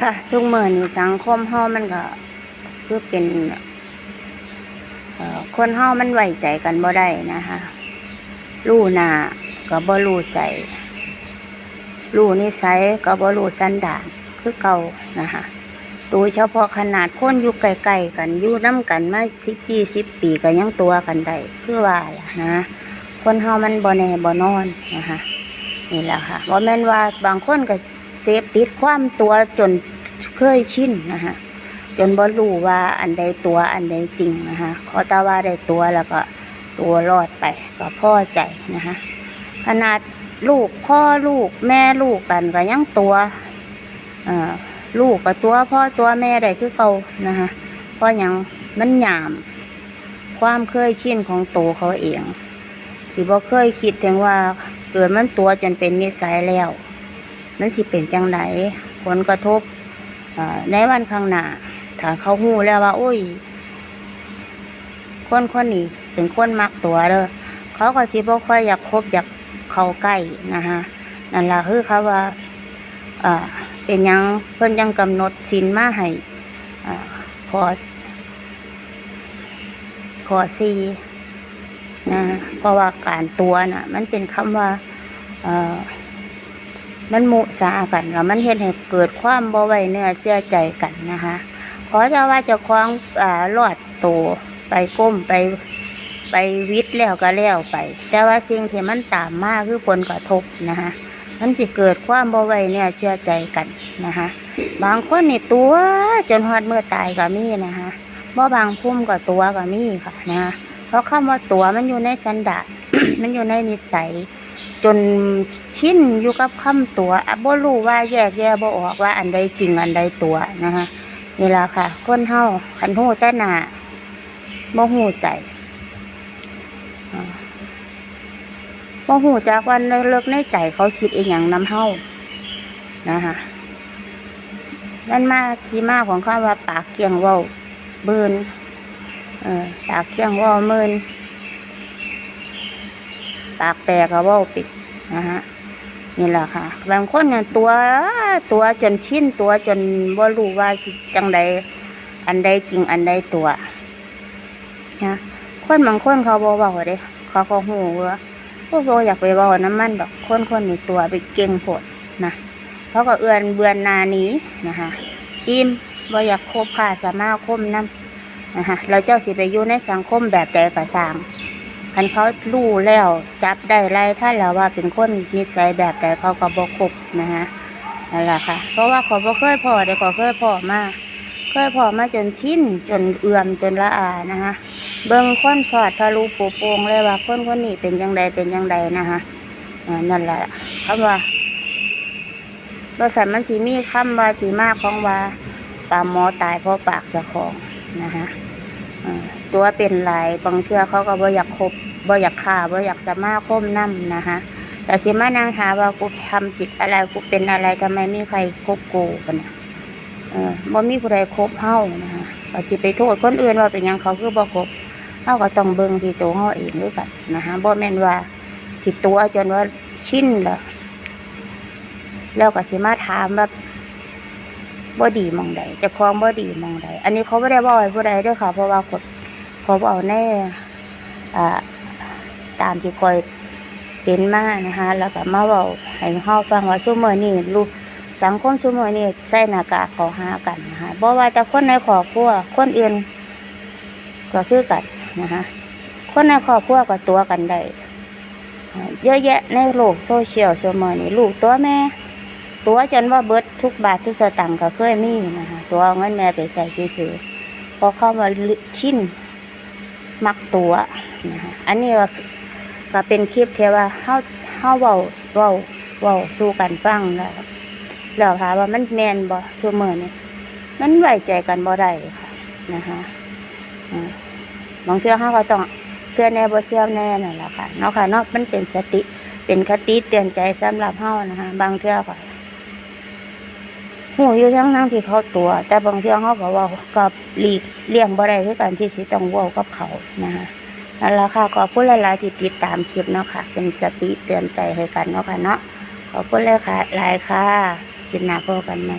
ค่ะ ทุกเมื่อนี่สังคมเฮามันก็คือเป็นคนเฮามันไว้ใจกันบ่ได้นะคะรู้หน้าก็บ่รู้ใจรู้นิสัยก็บ่รู้สันดานคือเก่านะคะโดยเฉพาะขนาดคนอยู่ใกลๆกันอยู่นํกันมา10 20ปีก็ยังตัวกันได้คือว่าล่ะนะ คนเฮามันบ่แน่บ่นอนนะคะนี่แหละค่ะบ่แม่นว่าบางคนก็ เสพติดความตัวจนเคยชินนะคะจนบ่รู้ว่าอันใดตัวอันใดจริงนะคะขอตาว่าได้ตัวแล้วก็ตัวรอดไปก็พ่อใจนะคะขนาดลูกพ่อลูกแม่ลูกกันก็ยังตัวลูกกับตัวพ่อตัวแม่ได้คือเก่านะคะเพราะยังมันหยาม ความเคยชินของตัวเขาเองที่บ่เคยคิดถึงว่าเกิดมันตัวจนเป็นนิสัยแล้ว มันสิเป็นจังไดผลกระทบในวันข้างหน้าถ้าเขาหู้แล้วว่าโอ้ยคนคนนี้เป็นคนมักตัวเด้อเขาก็สิบ่ค่อยอยากคบอยากเข้าใกล้นะคะนั่นล่ะคือเขาว่าเป็นยังเพิ่นยังกำหนดศีลมาให้ขอขอซีนะเพราะว่าการตัวน่ะ มันเป็นคำว่า มันมุสากันแล้วมันเห็นให้เกิดความบ่ไว้เนื้อเชื่อใจกันนะคะขอจะว่าจะคล้องอ่ารอดโตวไปก้มไปไปวิทย์แล้วก็แล้วไป แต่ว่าสิ่งที่มันตามมาคือผลกระทบนะคะมันจะเกิดความบ่ไว้เนื้อเชื่อใจกันนะคะบางคนนี่ตัวจนฮอดเมื่อตายก็มีนะคะบ่บางพุ่มก็ตัวก็มีค่ะนะเพราะคำว่าตัวมันอยู่ในสันดามันอยู่ในนิสัย จนชินอยู่กับคำตัวอบ่รู้ว่าแยกแยะบ่ออกว่าอันใดจริงอันใดตัวนะคะนี่ละค่ะ คนเฮาคันหูแต่หนาบ่หูใจบ่หูจักว่าในเลิกในใจเขาคิดเอีหยังน้ำเฮานะคะนั่นมาที่มาของคำว่าปากเกียงว้าเบินปากเกียงว่าเมินากแปรก็เว่าปิดนะฮะนี่แหละค่ะ บางคนเนี่ยตัวตัวจนชินตัวจนบ่รู้ว่าสิจังใดอันใดจริงอันใดตัวนะคนบางคนเขาบ่เว้าเด้เขาก็หูว่าพวกเราอยากไปเว้าน้ำมันดอกคนคนนี้ตัวไปเก่งโพดนะเขาก็เอือนเบือนนานี้นะคะอิ่มบ่อยากคบค่ะสามารถคมน้ำนะคะเราเจ้าสิไปอยู่ในสังคมแบบใดก็สร้าง คันเขารู้แล้วจับได้ไล่ท่านแล้วว่าเป็นคนนิสัยแบบใดเขาก็บอกคบนะคะนั่นแหละค่ะ เพราะว่าเขาบ่เคยพอเดี๋ยวเขาเคยพอมาเคยพอมาจนชินจนเอื่อมจนละอานะคะเบิ่งคนสอดทะลุปูโปงเลยว่าคนคนนี้เป็นยังไงเป็นยังไงนะคะนั่นแหละคำว่าบริษัทมันสีมีคำว่าสีมากของว่าปลาหมอตายเพราะปากจ้าของนะคะ ตัวเป็นหลายบางเทื่อเขาก็บ่อยากคบบ่อยากฆ่าบ่อยากสมาคมนํนะคะแต่สิมานั่งหามว่ากูทำผิดอะไรกูเป็นอะไรทำไมไม่มีใครคบกูกันนะเออบ่มีผู้ใดคบเฮานะคะก็สิไปโทษคนอื่นว่าเป็นยังเขาคือบ่คบเฮาก็ต้องเบิ่งที่ตัวเฮาเองด้วยกันนะคะบ่แม่นว่าสิตัวจนว่าชินแล้วแล้วก็สิมาถามว่า บ่ดีมองใดจะคล้องบ่ดีมองใดอันนี้เขาไม่ได้บอกให้ผู้ใดด้วยค่ะ เพราะว่าเขาเขาเอาแน่ตามที่คอยเป็นมานะคะ แล้วก็มาเว้าให้เฮาฟังว่าซุมื้อนี้ลูกสังคมซุมื้อนี้ใส่หน้ากากเข้าหากันนะคะบ่ว่าแต่คนในครอบครัวคนอื่นก็คือกันนะคะคนในครอบครัวก็ตัวกันได้เยอะแยะในโลกโซเชียลซุมื้อนี้ลูกตัวแม่ ตัวจนว่าเบิดทุกบาททุกสตังค์ก็เคยมีนะคะตัวเอาเงินแม่ไปใส่ซื้อๆพอเข้ามาชินมักตัวนะคะอันนี้ก็ก็เป็นคลิปที่ว่าเฮาเฮาเว้าเว้าเว้าสู่กันฟังแล้วแล้วถามว่ามันแมนบ่ซุมื้อนี้มันไว้ใจกันบ่ได้ค่ะนะคะบางเทื่อเฮาก็ต้องเชื่อแน่บ่เชื่อแน่นั่นแหละค่ะเนาะค่ะเนาะมันเป็นสติเป็นคติเตือนใจสำหรับเฮานะคะ บางเทื่อก็ หูอยู่ทั้งทั้งที่เขาตัว แต่บางเทีเขาก็ว่ากับหลีกเลี่ยงบ่ได้คือการที่สิต้องว่ากับเขานะคะนั่นละค่ะขอบคุณหลายๆที่ติดตามคลิปเนาะค่ะ เป็นสติเตือนใจให้กันเนาะค่ะเนาะขอบคุณเลยค่ะหลายค่ะคลิปหน้าพบกันใหม่